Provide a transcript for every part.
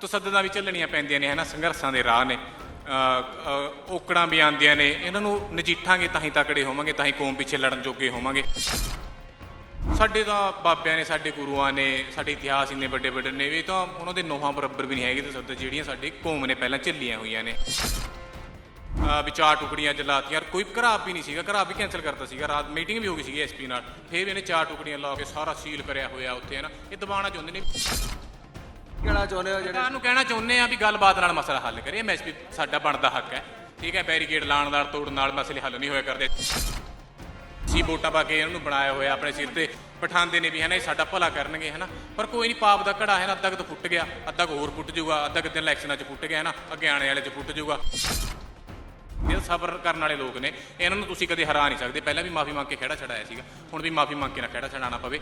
ਤਸੱਦਦਾਂ ਵੀ ਚੱਲਣੀਆਂ ਪੈਂਦੀਆਂ ਨੇ ਹਨਾ? ਸੰਘਰਸ਼ਾਂ ਦੇ ਰਾਹ ਨੇ। ਅ, ਔਕੜਾਂ ਵੀ ਆਉਂਦੀਆਂ ਨੇ। ਇਹਨਾਂ ਨੂੰ ਨਜੀਠਾਂਗੇ ਤਾਂ ਹੀ ਤਕੜੇ ਹੋਵਾਂਗੇ ਤਾਂ ਹੀ ਕੌਮ ਪਿੱਛੇ ਲੜਨ ਜੋਗੇ ਹੋਵਾਂਗੇ। ਸਾਡੇ ਤਾਂ ਬਾਬਿਆਂ ਨੇ ਸਾਡੇ ਗੁਰੂਆਂ ਨੇ ਸਾਡੇ ਇਤਿਹਾਸ ਇੰਨੇ ਵੱਡੇ ਵੱਡੇ ਨੇ। ਵੀ ਤਾਂ ਉਹਨਾਂ ਦੇ ਨੋਹਾਂ ਬਰਾਬਰ ਵੀ ਨਹੀਂ ਹੈਗੇ ਤਸੱਦ ਜਿਹੜੀਆਂ ਸਾਡੀ ਕੌਮ ਨੇ ਪਹਿਲਾਂ ਝੱਲੀਆਂ ਹੋਈਆਂ ਨੇ। ਅ, ਵੀ ਚਾਰ ਟੁਕੜੀਆਂ ਜਲਾਤੀਆਂ। ਕੋਈ ਘਰਾ ਵੀ ਨਹੀਂ ਸੀਗਾ। ਘਰਾ ਵੀ ਕੈਨਸਲ ਕਰਤਾ ਸੀਗਾ। ਰਾਤ ਮੀਟਿੰਗ ਵੀ ਹੋ ਗਈ ਸੀਗੀ ਐਸਪੀ ਨਾਲ। ਫਿਰ ਇਹਨੇ ਚਾਰ ਟੁਕੜੀਆਂ ਲਾ ਕੇ ਸਾਰਾ ਸੀਲ ਕਰਿਆ ਹੋਇਆ ਉੱਥੇ ਹੈ ਨਾ ਇਹ ਦਬਾਉਣਾ ਚਾਹੁੰਦੇ ਨੇ। ਕਹਿਣਾ ਚਾਹੁੰਦੇ ਹੋ ਜਿਹੜੇ ਸਰਕਾਰ ਨੂੰ ਕਹਿਣਾ ਚਾਹੁੰਦੇ ਆ ਵੀ ਗੱਲਬਾਤ ਨਾਲ ਮਸਲਾ ਹੱਲ ਕਰੀਏ। ਐਮਐਸਪੀ ਸਾਡਾ ਬਣਦਾ ਹੱਕ ਹੈ। ਠੀਕ ਹੈ, ਬੈਰੀਕੇਡ ਲਾਉਣ ਨਾਲ, ਤੋੜਨ ਨਾਲ ਮਸਲੇ ਹੱਲ ਨਹੀਂ ਹੋਇਆ ਕਰਦੇ। ਸੀ ਵੋਟਾਂ ਪਾ ਕੇ ਇਹਨਾਂ ਨੂੰ ਬਣਾਇਆ ਹੋਇਆ ਆਪਣੇ ਸਿਰ ਤੇ। ਪਠਾਉਂਦੇ ਨੇ ਵੀ ਹਨਾ, ਇਹ ਸਾਡਾ ਭਲਾ ਕਰਨਗੇ ਹਨਾ। ਪਰ ਕੋਈ ਨਹੀਂ, ਪਾਪ ਦਾ ਘੜਾ ਹੈ ਨਾ, ਅੱਧਾ ਕੁ ਤਾਂ ਫੁੱਟ ਗਿਆ। ਅੱਧਾ ਕੁ ਹੋਰ ਫੁੱਟ ਜਾਊਗਾ, ਅੱਧਾ ਕੁ ਦਿਨ ਇਲੈਕਸ਼ਨਾਂ 'ਚ ਫੁੱਟ ਗਿਆ ਹੈ ਨਾ, ਅੱਗੇ ਆਣੇ ਵਾਲੇ 'ਚ ਫੁੱਟ ਜਾਊਗਾ। ਇਹ ਸਬਰ ਕਰਨ ਵਾਲੇ ਲੋਕ ਨੇ। ਇਹਨਾਂ ਨੂੰ ਤੁਸੀਂ ਕਦੇ ਹਰਾ ਨਹੀਂ ਸਕਦੇ। ਪਹਿਲਾਂ ਵੀ ਮਾਫੀ ਮੰਗ ਕੇ ਖੜਾ ਛਡਾਇਆ ਸੀਗਾ। ਹੁਣ ਵੀ ਮਾਫੀ ਮੰਗ ਕੇ ਨਾ ਖੜਾ ਛਡਾਣਾ ਪਵੇ।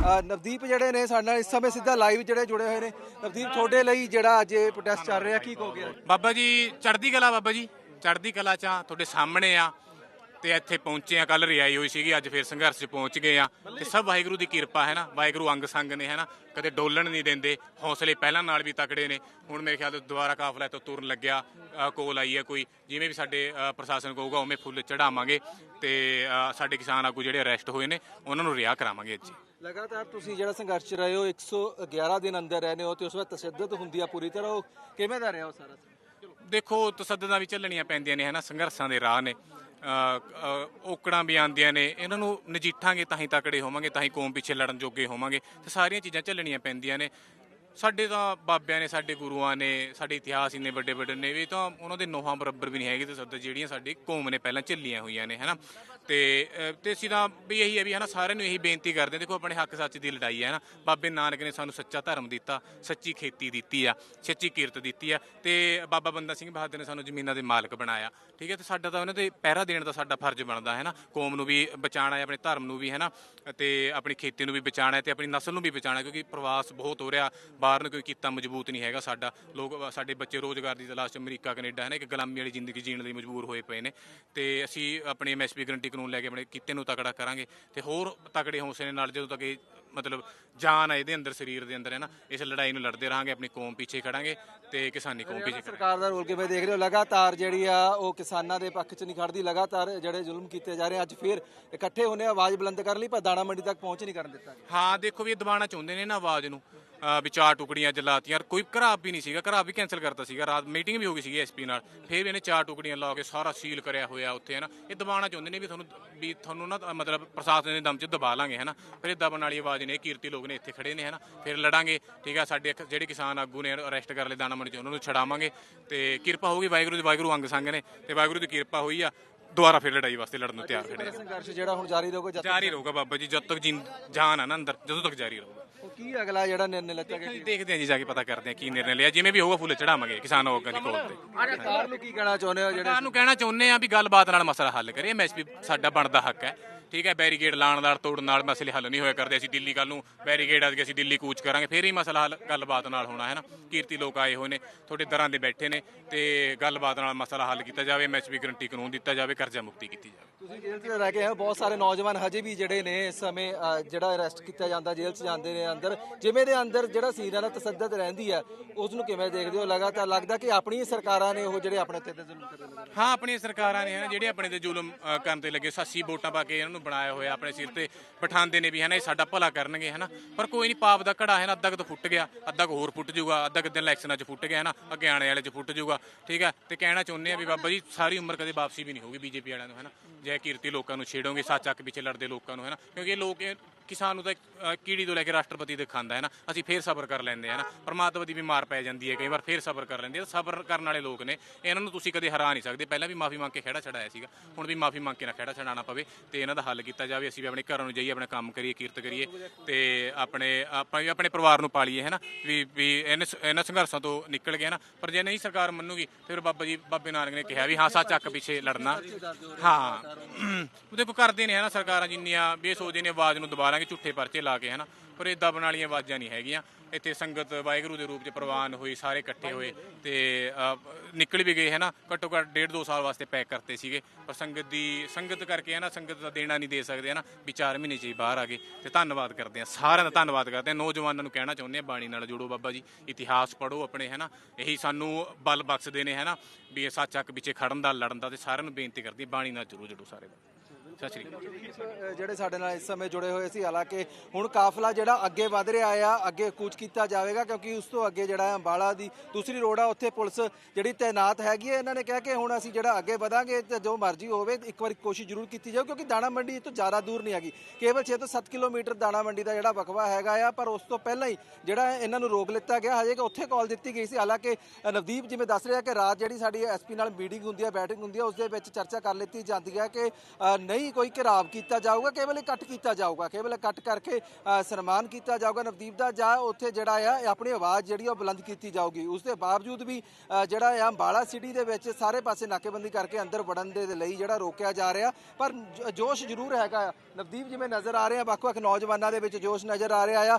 ਨਵਦੀਪ ਜਿਹੜੇ ਨੇ ਸਾਡੇ ਨਾਲ ਇਸ ਸਮੇਂ ਸਿੱਧਾ ਲਾਈਵ ਜਿਹੜੇ ਜੁੜੇ ਹੋਏ ਨੇ। ਨਵਦੀਪ, ਤੁਹਾਡੇ ਲਈ ਜਿਹੜਾ ਅੱਜ ਇਹ ਪ੍ਰੋਟੈਸਟ ਚੱਲ ਰਿਹਾ, ਕੀ ਕਹੋਗੇ? ਬਾਬਾ ਜੀ, ਚੜ੍ਹਦੀ ਕਲਾ ਬਾਬਾ ਜੀ, ਚੜ੍ਹਦੀ ਕਲਾ ਚ ਆ ਤੁਹਾਡੇ ਸਾਹਮਣੇ ਆ। ਤੇ ਇੱਥੇ ਪਹੁੰਚੇ ਆ ਕੱਲ ਰਿਆਈ ਹੋਈ ਸੀਗੀ ਅੱਜ ਫਿਰ ਸੰਘਰਸ਼ 'ਚ ਪਹੁੰਚ ਗਏ ਆ। ਤੇ ਸਭ ਵਾਹਿਗੁਰੂ ਦੀ ਕਿਰਪਾ ਹੈ ਨਾ ਵਾਹਿਗੁਰੂ ਅੰਗ ਸੰਗ ਨੇ ਹੈ ਨਾ ਕਦੇ ਡੋਲਣ ਨਹੀਂ ਦਿੰਦੇ ਹੌਸਲੇ ਪਹਿਲਾਂ ਨਾਲ ਵੀ ਤਕੜੇ ਨੇ। ਹੁਣ ਮੇਰੇ ਖਿਆਲ ਤੋਂ ਦੁਬਾਰਾ ਕਾਫਲਾ ਤੋਂ ਤੁਰਨ ਲੱਗਿਆ ਅ, ਕੋਲ ਆਈ ਹੈ ਕੋਈ ਜਿਵੇਂ ਵੀ ਸਾਡੇ ਅ, ਪ੍ਰਸ਼ਾਸਨ ਕਹੂਗਾ ਉਵੇਂ ਫੁੱਲ ਚੜਾਵਾਂਗੇ ਤੇ ਅ, ਸਾਡੇ ਕਿਸਾਨ ਆਗੂ ਜਿਹੜੇ ਅਰੈਸਟ ਹੋਏ ਨੇ ਉਹਨਾਂ ਨੂੰ ਰਿਹਾ ਕਰਾਵਾਂਗੇ ਅੱਜ ਲਗਾਤਾਰ ਤੁਸੀਂ ਜਿਹੜਾ ਸੰਘਰਸ਼ 'ਚ ਰਹੇ ਹੋ 111 ਦਿਨ ਅੰਦਰ ਰਹਿੰਦੇ ਹੋ ਤੇ ਉਸ ਵਿੱਚ ਤਸ਼ੱਦਦ ਹੁੰਦੀ ਆ ਪੂਰੀ ਤਰ੍ਹਾਂ ਉਹ ਕਿਵੇਂ ਦਾ ਰਿਹਾ ਉਹ ਸਾਰਾ? ਦੇਖੋ ਤਸੱਦਦਾਂ ਵੀ ਚੱਲਣੀਆਂ ਪੈਂਦੀਆਂ ਨੇ ਹਨਾ ਸੰਘਰਸ਼ਾਂ ਦੇ ਰਾਹ ਨੇ। ਔਕੜਾਂ ਵੀ ਆਉਂਦੀਆਂ ਨੇ, ਇਹਨਾਂ ਨੂੰ ਨਜਿੱਠਾਂਗੇ ਤਾਂ ਹੀ ਤਕੜੇ ਹੋਵਾਂਗੇ, ਤਾਂ ਹੀ ਕੌਮ ਪਿੱਛੇ ਲੜਨ ਜੋਗੇ ਹੋਵਾਂਗੇ। ਤੇ ਸਾਰੀਆਂ ਚੀਜ਼ਾਂ ਝੱਲਣੀਆਂ ਪੈਂਦੀਆਂ ਨੇ। ਸਾਡੇ ਤਾਂ ਬਾਬਿਆਂ ਨੇ, ਸਾਡੇ ਗੁਰੂਆਂ ਨੇ, ਸਾਡੇ ਇਤਿਹਾਸ ਇੰਨੇ ਵੱਡੇ ਵੱਡੇ ਨੇ ਵੀ ਤਾਂ ਉਹਨਾਂ ਦੇ ਨੋਹਾਂ ਬਰਾਬਰ ਵੀ ਨਹੀਂ ਹੈਗੇ ਤਸੱਦਦ ਜਿਹੜੀਆਂ ਸਾਡੀ ਕੌਮ ਨੇ ਪਹਿਲਾਂ ਝੱਲੀਆਂ ਹੋਈਆਂ ਨੇ, ਹਨਾ? ਤੇ ਅ, ਤੇ ਅਸੀਂ ਤਾਂ ਵੀ ਇਹੀ ਹੈ ਵੀ ਹਨਾ ਸਾਰਿਆਂ ਨੂੰ ਇਹੀ ਬੇਨਤੀ ਕਰਦੇ ਹਾਂ ਦੇਖੋ ਆਪਣੇ ਹੱਕ ਸੱਚ ਦੀ ਲੜਾਈ ਹੈ ਨਾ। ਬਾਬੇ ਨਾਨਕ ਨੇ ਸਾਨੂੰ ਸੱਚਾ ਧਰਮ ਦਿੱਤਾ ਸੱਚੀ ਖੇਤੀ ਦਿੱਤੀ ਆ ਸੱਚੀ ਕਿਰਤ ਦਿੱਤੀ ਆ ਤੇ ਬਾਬਾ ਬੰਦਾ ਸਿੰਘ ਬਹਾਦਰ ਨੇ ਸਾਨੂੰ ਜ਼ਮੀਨਾਂ ਦੇ ਮਾਲਕ ਬਣਾਇਆ ਠੀਕ ਹੈ? ਤੇ ਸਾਡਾ ਤਾਂ ਉਹਨਾਂ ਤੇ ਪਹਿਰਾ ਦੇਣ ਦਾ ਸਾਡਾ ਫਰਜ਼ ਬਣਦਾ ਹੈ ਨਾ। ਕੌਮ ਨੂੰ ਵੀ ਬਚਾਉਣਾ ਹੈ ਆਪਣੇ ਧਰਮ ਨੂੰ ਵੀ ਹੈ ਨਾ? ਤੇ ਆਪਣੀ ਖੇਤੀ ਨੂੰ ਵੀ ਬਚਾਉਣਾ ਹੈ ਤੇ ਆਪਣੀ ਨਸਲ ਨੂੰ ਵੀ ਬਚਾਉਣਾ ਕਿਉਂਕਿ ਪ੍ਰਵਾਸ ਬਹੁਤ ਹੋ ਰਿਹਾ। ਬਾਹਰ ਨੂੰ ਕੋਈ ਕੀਤਾ ਮਜ਼ਬੂਤ ਨਹੀਂ ਹੈਗਾ ਸਾਡਾ। ਲੋਕ ਸਾਡੇ ਬੱਚੇ ਰੋਜ਼ਗਾਰ ਦੀ ਤਲਾਸ਼ 'ਚ ਅਮਰੀਕਾ ਕੈਨੇਡਾ ਹੈ ਨਾ? ਇੱਕ ਗੁਲਾਮੀ ਵਾਲੀ ਜ਼ਿੰਦਗੀ ਜੀਣ ਲਈ ਮਜਬੂਰ ਹੋਏ ਪਏ ਨੇ। ਤੇ ਅਸੀਂ ਆਪਣੇ ਐਮਐਸਪੀ ਗਰੰਟੀ ਕਾਨੂੰਨ ਲੈ ਕੇ ਆਪਣੇ ਕਿੱਤੇ ਨੂੰ ਤਕੜਾ ਕਰਾਂਗੇ ਤੇ ਹੋਰ ਤਕੜੇ ਹੌਸਲੇ ਨਾਲ ਜਦੋਂ ਤੱਕ ਇਹ ਮਤਲਬ ਜਾਨ ਹੈ ਇਹਦੇ ਅੰਦਰ ਸਰੀਰ ਦੇ ਅੰਦਰ ਹੈ ਨਾ ਇਸ ਲੜਾਈ ਨੂੰ ਲੜਦੇ ਰਹਾਂਗੇ ਆਪਣੀ ਕੌਮ ਪਿੱਛੇ ਖੜਾਂਗੇ ਤੇ ਕਿਸਾਨੀ ਕੌਮ ਪਿੱਛੇ ਸਰਕਾਰ ਦਾ ਰੋਲ ਕਿਵੇਂ ਦੇਖ ਰਹੇ ਹੋ? ਲਗਾਤਾਰ ਜਿਹੜੀ ਆ ਉਹ ਕਿਸਾਨਾਂ ਦੇ ਪੱਖ 'ਚ ਨਹੀਂ ਖੜਦੀ ਲਗਾਤਾਰ ਜਿਹੜੇ ਜ਼ੁਲਮ ਕੀਤੇ ਜਾ ਰਹੇ ਅੱਜ ਫੇਰ ਇਕੱਠੇ ਹੋਣੇ ਆਵਾਜ਼ ਬੁਲੰਦ ਕਰਨ ਲਈ ਪਰ ਦਾਣਾ ਮੰਡੀ ਤੱਕ ਪਹੁੰਚ ਨਹੀਂ ਕਰਨ ਦਿੱਤਾ। ਹਾਂ ਦੇਖੋ ਵੀ ਇਹ ਦਬਾਉਣਾ ਚਾਹੁੰਦੇ ਨੇ ਨਾ ਆਵਾਜ਼ ਨੂੰ। ਵੀ ਚਾਰ ਟੁਕੜੀਆਂ ਜਲਾਤੀਆਂ ਕੋਈ ਘਰਾਬ ਵੀ ਨਹੀਂ ਸੀਗਾ ਘਰਾਬ ਵੀ ਕੈਨਸਲ ਕਰਤਾ ਸੀਗਾ। ਰਾਤ ਮੀਟਿੰਗ ਵੀ ਹੋ ਗਈ ਸੀਗੀ ਐਸਪੀ ਨਾਲ। ਫਿਰ ਇਹਨੇ ਚਾਰ ਟੁਕੜੀਆਂ ਲਾ ਕੇ ਸਾਰਾ ਸੀਲ ਕਰਿਆ ਹੋਇਆ ਉੱਥੇ ਹੈ ਨਾ ਇਹ ਦਬਾਉਣਾ ਚਾਹੁੰਦੇ ਨੇ ਵੀ ਤੁਹਾਨੂੰ ਵੀ ਤੁਹਾਨੂੰ ਨਾ ਮਤਲਬ ਪ੍ਰਸ਼ਾਸਨ ਦੇ ਦਮ 'ਚ ਦਬਾ ਲਾਂਗੇ ਹੈ ਨਾ ਫਿਰ ਇਹ ਦਬਣ ਵਾਲੀ ਆਵਾਜ਼ ਨੇ ਇਹ ਕੀਰਤੀ ਲੋਕ ਨੇ ਇੱਥੇ ਖੜੇ ਨੇ ਹੈ ਨਾ ਫਿਰ ਲੜਾਂਗੇ ਠੀਕ ਆ ਸਾਡੇ ਜਿਹੜੇ ਕਿਸਾਨ ਆਗੂ ਨੇ ਅਰੈਸਟ ਕਰ ਲਏ ਦਾਣਾ ਮੰਡੀ 'ਚ ਉਹਨਾਂ ਨੂੰ ਛਡਾਵਾਂਗੇ। ਤੇ ਕਿਰਪਾ ਹੋਊਗੀ ਵਾਹਿਗੁਰੂ ਦੀ ਵਾਹਿਗੁਰੂ ਅੰਗ ਸੰਗ ਨੇ। ਤੇ ਵਾਹਿਗੁਰੂ ਦੀ ਕਿਰਪਾ ਹੋਈ ਆ ਦੁਬਾਰਾ ਫਿਰ ਲੜਾਈ ਵਾਸਤੇ ਲੜਨ ਨੂੰ ਤਿਆਰ ਖੜੇ ਸੰਘਰਸ਼ ਜਿਹੜਾ ਹੁਣ ਜਾਰੀ ਰਹੂਗਾ ਜਾਰੀ ਰਹੂਗਾ ਬਾਬਾ ਜੀ ਜਦ ਤੱਕ ਜਾਨ ਆ ਨਾ ਅੰਦਰ ਜਦੋਂ ਤੱਕ ਜਾਰੀ ਰਹੂਗਾ। ਉਹ ਕੀ ਅਗਲਾ ਜਿਹੜਾ ਨਿਰਣੇ ਲੱਗਾ ਗਿਆ ਦੇਖਦੇ ਹਾਂ ਜੀ ਜਾ ਕੇ ਪਤਾ ਕਰਦੇ ਹਾਂ ਕੀ ਨਿਰਣੇ ਲਿਆ ਜਿਵੇਂ ਵੀ ਹੋਊਗਾ ਫੁੱਲ ਚੜਾਵਾਂਗੇ ਕਿਸਾਨ ਦੀ ਕੋਲ ਤੇ। ਸਰਕਾਰ ਨੂੰ ਕੀ ਕਹਿਣਾ ਚਾਹੁੰਦੇ ਹੋ ਜਿਹੜੇ ਸਰਕਾਰ ਨੂੰ ਕਹਿਣਾ ਚਾਹੁੰਦੇ ਆ ਵੀ ਗੱਲਬਾਤ ਨਾਲ ਮਸਲਾ ਹੱਲ ਕਰੀਏ ਐਮਐਸਪੀ ਸਾਡਾ ਬਣਦਾ ਹੱਕ ਹੈ। ਠੀਕ ਹੈ ਬੈਰੀਕੇਡ ਲਾਉਣ ਨਾਲ ਤੋੜਨ ਨਾਲ ਮਸਲੇ ਹੱਲ ਨਹੀਂ ਹੋਇਆ ਕਰਦੇ ਅਸੀਂ ਦਿੱਲੀ ਕੱਲ ਨੂੰ ਬੈਰੀਕੇਡ ਆ ਕੇ ਅਸੀਂ ਦਿੱਲੀ ਕੂਚ ਕਰਾਂਗੇ ਫੇਰ ਹੀ ਮਸਲਾ ਹੱਲ ਗੱਲਬਾਤ ਨਾਲ ਹੋਣਾ ਹੈ ਨਾ। ਕੀਰਤੀ ਲੋਕ ਆਏ ਹੋਏ ਨੇ ਤੁਹਾਡੇ ਦਰਾਂ ਦੇ ਬੈਠੇ ਨੇ ਤੇ ਗੱਲਬਾਤ ਨਾਲ ਮਸਲਾ ਹੱਲ ਕੀਤਾ ਜਾਵੇ ਐਮਐਸਪੀ ਗਰੰਟੀ ਕਾਨੂੰਨ ਦਿੱਤਾ ਜਾਵੇ ਕਰਜ਼ਾ ਮੁਕਤੀ ਕੀਤੀ ਜਾਵੇ। ਤੁਸੀਂ ਜੇਲ੍ਹ 'ਚ ਰਹਿ ਕੇ ਹੋ, ਬਹੁਤ ਸਾਰੇ ਨੌਜਵਾਨ ਹਜੇ ਵੀ ਜਿਹੜੇ ਨੇ ਇਸ ਸਮੇਂ ਜਿਹੜਾ ਅਰੈਸਟ ਕੀਤਾ ਜਾਂਦਾ, ਜੇਲ੍ਹ 'ਚ ਜਾਂਦੇ ਨੇ ਅੰਦਰ। ਜਿਵੇਂ ਦੇ ਅੰਦਰ ਜਿਹੜਾ ਸੀਰਾਂ ਦਾ ਤਸੱਦਦ ਰਹਿੰਦੀ ਹੈ ਉਸ ਨੂੰ ਕਿਵੇਂ ਦੇਖਦੇ ਹੋ? ਲਗਾਤਾਰ ਲੱਗਦਾ ਕਿ ਆਪਣੀ ਸਰਕਾਰਾਂ ਨੇ ਉਹ ਜਿਹੜੇ ਆਪਣੇ ਤੇ ਜ਼ੁਲਮ ਕਰਦੇ ਨੇ? ਹਾਂ, ਆਪਣੀਆਂ ਸਰਕਾਰਾਂ ਨੇ ਹਨਾ ਜਿਹੜੇ ਆਪਣੇ ਤੇ ਜ਼ੁਲਮ ਕਰਨ ਤੇ ਲੱਗੇ। ਸਾਸੀ ਵੋਟਾਂ ਪਾ ਕੇ ਇਹਨਾਂ ਨੂੰ ਬਣਾਇਆ ਹੋਇਆ, ਆਪਣੇ ਸਿਰ ਤੇ ਪਠਾਉਂਦੇ ਨੇ ਵੀ ਹਨਾ ਇਹ ਸਾਡਾ ਭਲਾ ਕਰਨਗੇ ਹਨਾ ਪਰ ਕੋਈ ਨਹੀਂ, ਪਾਪ ਦਾ ਘੜਾ, ਹੈ ਨਾ, ਅੱਧਾ ਕੁ ਫੁੱਟ ਗਿਆ, ਅੱਧਾ ਕੁ ਹੋਰ ਫੁੱਟ ਜਾਊਗਾ, ਅੱਧਾ ਕੁ ਦਿਨ ਇਲੈਕਸ਼ਨਾਂ 'ਚ ਫੁੱਟ ਗਿਆ ਨਾ, ਅੱਗੇ ਆਣੇ ਵਾਲੇ 'ਚ ਫੁੱਟ ਜਾਊਗਾ, ਠੀਕ ਹੈ। ਤੇ ਕਹਿਣਾ ਚਾਹੁੰਦੇ ਆ ਵੀ ਬਾਬਾ ਜੀ, ਸਾਰੀ ਉਮਰ ਕਦੇ ਵਾਪਸੀ ਵੀ ਨਹੀਂ ਹੋਊਗੀ ਬੀਜੇਪੀ ਵਾਲਿਆਂ ਨੂੰ ਹਨਾ ਜੈ ਕੀਰਤੀ ਲੋਕਾਂ ਨੂੰ ਛੇੜੋਗੇ, ਸੱਚ ਚੱਕ ਪਿੱਛੇ ਲੜਦੇ ਲੋਕਾਂ ਨੂੰ ਹਨਾ ਕਿਉਂਕਿ ਇਹ ਲੋਕ ਕਿਸਾਨ ਨੂੰ ਤਾਂ ਕੀੜੀ ਤੋਂ ਲੈ ਕੇ ਰਾਸ਼ਟਰਪਤੀ ਤੱਕ ਖਾਂਦਾ ਹੈ ਨਾ। ਅਸੀਂ ਫੇਰ ਸਬਰ ਕਰ ਲੈਂਦੇ ਆ ਨਾ। ਪਰਮਾਤਮਾ ਦੀ ਬਿਮਾਰ ਪੈ ਜਾਂਦੀ ਹੈ ਕਈ ਵਾਰ, ਫੇਰ ਸਬਰ ਕਰ ਲੈਂਦੇ ਆ ਸਬਰ ਕਰਨ ਵਾਲੇ ਲੋਕ ਨੇ, ਇਹਨਾਂ ਨੂੰ ਤੁਸੀਂ ਕਦੇ ਹਰਾ ਨਹੀਂ ਸਕਦੇ। ਪਹਿਲਾਂ ਵੀ ਮਾਫੀ ਮੰਗ ਕੇ ਖੜਾ ਛਡਾਇਆ ਸੀਗਾ। ਹੁਣ ਵੀ ਮਾਫੀ ਮੰਗ ਕੇ ਨਾ ਖੜਾ ਛਡਾਣਾ ਪਵੇ ਤੇ ਇਹਨਾਂ ਦਾ ਹੱਲ ਕੀਤਾ ਜਾਵੇ। ਅਸੀਂ ਵੀ ਆਪਣੇ ਘਰਾਂ ਨੂੰ ਜਾਈਏ, ਆਪਣਾ ਕੰਮ ਕਰੀਏ, ਕੀਰਤ ਕਰੀਏ ਤੇ ਆਪਣੇ, ਆਪਾਂ ਵੀ ਆਪਣੇ ਪਰਿਵਾਰ ਨੂੰ ਪਾਲੀਏ, ਹੈ ਨਾ। ਵੀ ਵੀ ਇਹਨਾਂ ਸ- ਇਹਨਾਂ ਸੰਘਰਸ਼ਾਂ ਤੋਂ ਨਿਕਲ ਗਏ ਨਾ। ਪਰ ਜੇ ਨਹੀਂ ਸਰਕਾਰ ਮੰਨੂਗੀ, ਫਿਰ ਬਾਬਾ ਜੀ, ਬਾਬੇ ਨਾਨਕ ਨੇ ਕਿਹਾ ਵੀ ਹਾਂ, ਸੱਚ ਚੱਕ ਪਿੱਛੇ ਲੜਨਾ। ਹਾਂ। ਉਹਦੇ ਦੇਖੋ ਕਰਦੇ ਨੇ, ਹੈ ਨਾ, ਸਰਕਾਰਾਂ ਜਿੰਨੀਆਂ ਬੇਸੋਚਦੇ ਨੇ, ਆਵਾਜ਼ ਨੂੰ ਦਬਾ ਲਾਂਗੇ ਲਾਂਗੇ ਪਰਚੇ ਲਾ ਕੇ, ਹਨਾ? ਪਰ ਇਦਾਂ ਬਣ ਵਾਲੀਆਂ ਆਵਾਜ਼ਾਂ ਨਹੀਂ ਹੈਗੀਆਂ। ਇੱਥੇ ਸੰਗਤ ਵਾਹਿਗੁਰੂ ਦੇ ਰੂਪ 'ਚ ਪ੍ਰਵਾਨ ਹੋਈ, ਸਾਰੇ ਇਕੱਠੇ ਹੋਏ ਤੇ ਨਿਕਲ ਵੀ ਗਏ ਹੈ ਨਾ ਘੱਟੋ ਘੱਟ ਡੇਢ ਦੋ ਸਾਲ ਵਾਸਤੇ ਪੈਕ ਕਰਤੇ ਸੀਗੇ। ਪਰ ਸੰਗਤ ਦੀ, ਸੰਗਤ ਕਰਕੇ ਹੈ ਨਾ ਸੰਗਤ ਦਾ ਦੇਣਾ ਨਹੀਂ ਦੇ ਸਕਦੇ ਹੈ ਨਾ ਵੀ 4 ਮਹੀਨੇ 'ਚ ਹੀ ਬਾਹਰ ਆ ਗਏ। ਤੇ ਧੰਨਵਾਦ ਕਰਦੇ ਆ ਸਾਰਿਆਂ ਦਾ ਧੰਨਵਾਦ ਕਰਦੇ ਆ ਨੌਜਵਾਨਾਂ ਨੂੰ ਕਹਿਣਾ ਚਾਹੁੰਦੇ ਆ ਬਾਣੀ ਨਾਲ ਜੁੜੋ ਬਾਬਾ ਜੀ। ਇਤਿਹਾਸ ਪੜ੍ਹੋ ਆਪਣੇ ਹੈ ਨਾ ਇਹੀ ਸਾਨੂੰ ਬਲ ਬਖਸ਼ਦੇ ਨੇ ਹੈ ਨਾ ਵੀ ਇਹ ਸੱਚ ਹੱਕ ਪਿੱਛੇ ਖੜਨ ਦਾ, ਲੜਨ ਦਾ ਤੇ ਸਾਰਿਆਂ ਨੂੰ ਬੇਨਤੀ ਕਰਦੀ ਬਾਣੀ ਨਾਲ ਜਰੂਰ ਜੁੜੋ ਸਾਰੇ। ਸਤਿ ਸ਼੍ਰੀ ਅਕਾਲ। ਜਿਹੜੇ ਸਾਡੇ ਨਾਲ ਇਸ ਸਮੇਂ ਜੁੜੇ ਹੋਏ ਸੀ, ਹਾਲਾਂਕਿ ਹੁਣ ਕਾਫਲਾ ਜਿਹੜਾ ਅੱਗੇ ਵਧ ਰਿਹਾ ਆ, ਅੱਗੇ ਕੂਚ ਕੀਤਾ ਜਾਵੇਗਾ, ਕਿਉਂਕਿ ਉਸ ਤੋਂ ਅੱਗੇ ਜਿਹੜਾ ਅੰਬਾਲਾ ਦੀ ਦੂਸਰੀ ਰੋਡ ਆ, ਉੱਥੇ ਪੁਲਿਸ ਜਿਹੜੀ ਤਾਇਨਾਤ ਹੈਗੀ ਹੈ ਇਹਨਾਂ ਨੇ ਕਿਹਾ ਕਿ ਹੁਣ ਅਸੀਂ ਜਿਹੜਾ ਅੱਗੇ ਵਧਾਂਗੇ ਤੇ ਜੋ ਮਰਜ਼ੀ ਹੋਵੇ, ਇੱਕ ਵਾਰੀ ਕੋਸ਼ਿਸ਼ ਜ਼ਰੂਰ ਕੀਤੀ ਜਾਓ ਕਿਉਂਕਿ ਦਾਣਾ ਮੰਡੀ ਇਹ ਤੋਂ ਜ਼ਿਆਦਾ ਦੂਰ ਨਹੀਂ ਹੈਗੀ। ਕੇਵਲ 6 ਤੋਂ 7 ਕਿਲੋਮੀਟਰ ਦਾਣਾ ਮੰਡੀ ਦਾ ਜਿਹੜਾ ਵਕਵਾ ਹੈਗਾ ਆ, ਪਰ ਉਸ ਤੋਂ ਪਹਿਲਾਂ ਹੀ ਜਿਹੜਾ ਇਹਨਾਂ ਨੂੰ ਰੋਕ ਲਿੱਤਾ ਗਿਆ। ਹਜੇ ਕਿ ਉੱਥੇ ਕਾਲ ਦਿੱਤੀ ਗਈ ਸੀ। ਹਾਲਾਂਕਿ ਨਵਦੀਪ ਜਿਵੇਂ ਦੱਸ ਰਿਹਾ ਕਿ ਰਾਤ ਜਿਹੜੀ ਸਾਡੀ ਐਸਪੀ ਨਾਲ ਮੀਟਿੰਗ ਹੁੰਦੀ ਹੈ ਬੈਠਕ ਹੁੰਦੀ ਹੈ ਉਸ ਦੇ ਵਿੱਚ ਚਰਚਾ ਕਰ ਲਿੱਤੀ ਜਾਂਦੀ ਹੈ ਕਿ ਨਹੀਂ ਨਹੀਂ ਕੋਈ ਘਿਰਾਵ ਕੀਤਾ ਜਾਊਗਾ? ਕੇਵਲ ਇਕੱਠ ਕੀਤਾ ਜਾਊਗਾ। ਕੇਵਲ ਇਕੱਠ ਕਰਕੇ ਸਨਮਾਨ ਕੀਤਾ ਜਾਊਗਾ। ਨਵਦੀਪ ਦਾ ਜਾਂ ਉੱਥੇ ਜਿਹੜਾ ਆ ਆਪਣੀ ਆਵਾਜ਼ ਜਿਹੜੀ ਆ ਉਹ ਬੁਲੰਦ ਕੀਤੀ ਜਾਊਗੀ। ਉਸ ਦੇ ਬਾਵਜੂਦ ਵੀ ਜਿਹੜਾ ਆ ਅੰਬਾਲਾ ਸਿਟੀ ਦੇ ਵਿੱਚ ਸਾਰੇ ਪਾਸੇ ਨਾਕੇਬੰਦੀ ਕਰਕੇ ਅੰਦਰ ਵੜਨ ਦੇ ਲਈ ਜਿਹੜਾ ਰੋਕਿਆ ਜਾ ਰਿਹਾ। ਪਰ ਜੋਸ਼ ਜ਼ਰੂਰ ਹੈਗਾ। ਆ। ਨਵਦੀਪ ਜਿਵੇਂ ਨਜ਼ਰ ਆ ਰਿਹਾ, ਵੱਖ-ਵੱਖ ਨੌਜਵਾਨਾਂ ਦੇ ਵਿੱਚ ਜੋਸ਼ ਨਜ਼ਰ ਆ ਰਿਹਾ ਆ।